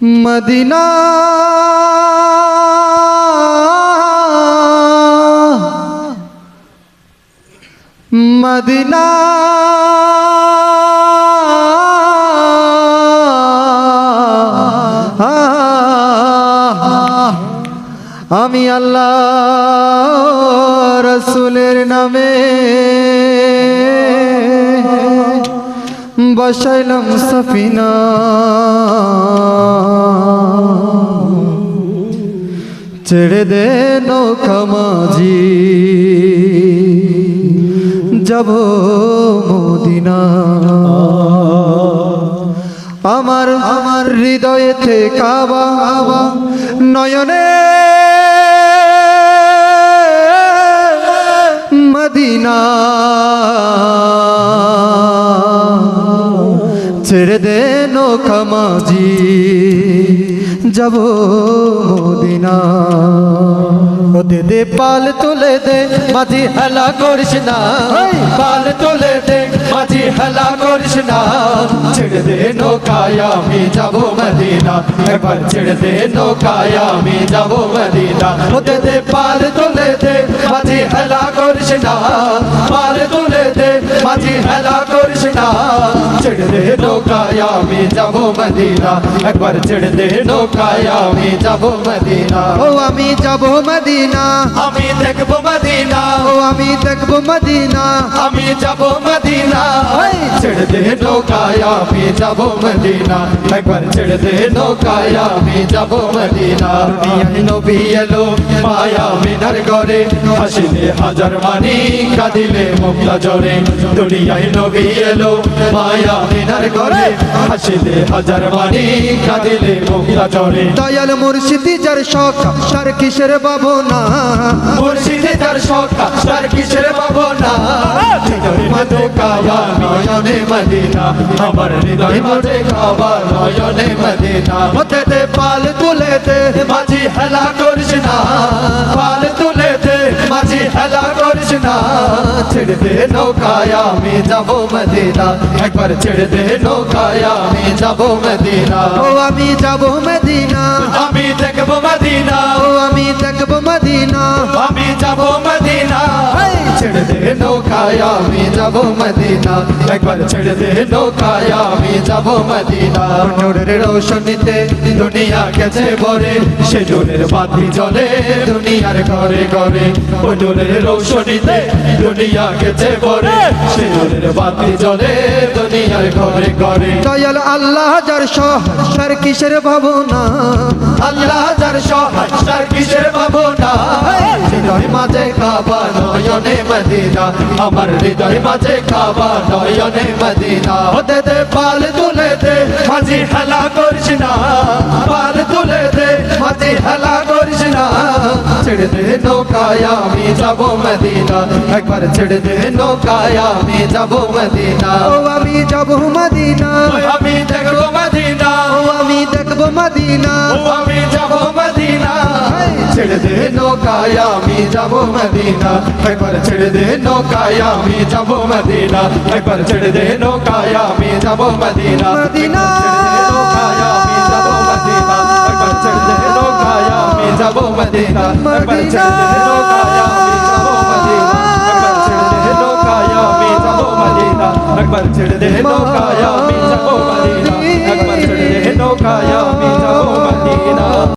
Medina. Medina. আমি আল্লাহ রসুলের নামে বসাইলাম সফিনা। ছেড়ে দে নৌকা মাঝি। যাব মদিনা। আমার আমার হৃদয়েতে কাবা নয়নে। মদিনা। ছেড়ে দে নৌকা মাঝি যাব মদিনা। ও দে পাল তুলে দে মাঝি হেলা করিস না। পাল তুলে দে মাঝি হেলা করিস না। ছেড়ে দে নৌকায় আমি যাব মদিনা। একবার ছেড়ে দে নৌকায় আমি যাব মদিনা। ও দে পাল তুলে দে মাঝি হেলা করিস না। পাল তুলে দে মাঝি হেলা করিস না। ছেড়ে দে নৌকায় আমি যাব মদিনা একবার ছেড়ে দে নৌকায় আমি যাব মদিনা ও আমি যাব মদিনা আমি দেখব মদিনা ও আমি দেখব মদিনা আমি যাব মদিনা ছেড়ে দে নৌকায় আমি যাব মদিনা একবার ছেড়ে দে নৌকায় আমি যাব মদিনা দুনিয়ায় নবী এলো মায়া মিনার ঘরে হাসিলে হাজার মানি কাঁদিলে মুক্তা জরে দুনিয়ায় নবী এলো মায়া মিনার ঘরে হাসিলে হাজার মানি কাঁদিলে মুক্তা না দয়াল মুর্শিদি যার শখ সার কিসের বাবনা মুর্শিদি যার শখ তার কিসের পাবো না হৃদয় মধ্যে কাবা নয়নে মদিনা। আমার হৃদয় মধ্যে কাবা নয়নে মদিনা। হতে পাল ছেড়ে দে নৌকায় আমি যাব মদিনা। একবার ছেড়ে দে নৌকায় আমি যাব মদিনা। ও আমি যাব মদিনা। আমি দেখব মদিনা। ও আমি দেখব মদিনা। আমি যাব মদিনা। ছেড়ে দে নৌকায় আমি যাব মদিনা। একবার ছেড়ে দে নৌকায় আমি যাব মদিনা। নূরের রোশনীতে দুনিয়া গেছে ভরে। সে নূরের বাতি জ্বলে দুনিয়ার ঘরে ঘরে। ও নূরের রোশনীতে দুনিয়া গেছে ভরে। সে নূরের বাতি জ্বলে দুনিয়ার ঘরে ঘরে। দয়াল আল্লাহ যার শখ সার কিসের ভাবনা? আল্লাহ যার সহায় তার কিসের ভাবনা? হৃদয় মাঝে খাবা নয়নে মদিনা আমার হৃদয় মাঝে খাবা নয়নে মদিনা। হতে দে পাল তুলে দে মাঝি হেলা করিস না। পাল তুলে দে মাঝি হেলা করিস না। ছেড়ে দে নৌকায় আমি যাব মদিনা। একবার ছেড়ে দে নৌকায় আমি যাব মদিনা। ও আমি যাব মদিনা। আমি দেখব মদিনা। ও আমি দেখব মদিনা। ও আমি যাব নৌকায় আমি যাব মদিনা। একবার ছেড়ে দে নৌকায় আমি যাব মদিনা। একবার ছেড়ে দে নৌকায় আমি যাব মদিনা। মদিনা। নৌকায় আমি যাব মদিনা। একবার ছেড়ে দে নৌকায় আমি যাব মদিনা। একবার ছেড়ে দে নৌকায় আমি যাব মদিনা। একবার ছেড়ে দে নৌকায় আমি যাব মদিনা। একবার ছেড়ে দে নৌকায় আমি যাব মদিনা। একবার ছেড়ে দে নৌকায় আমি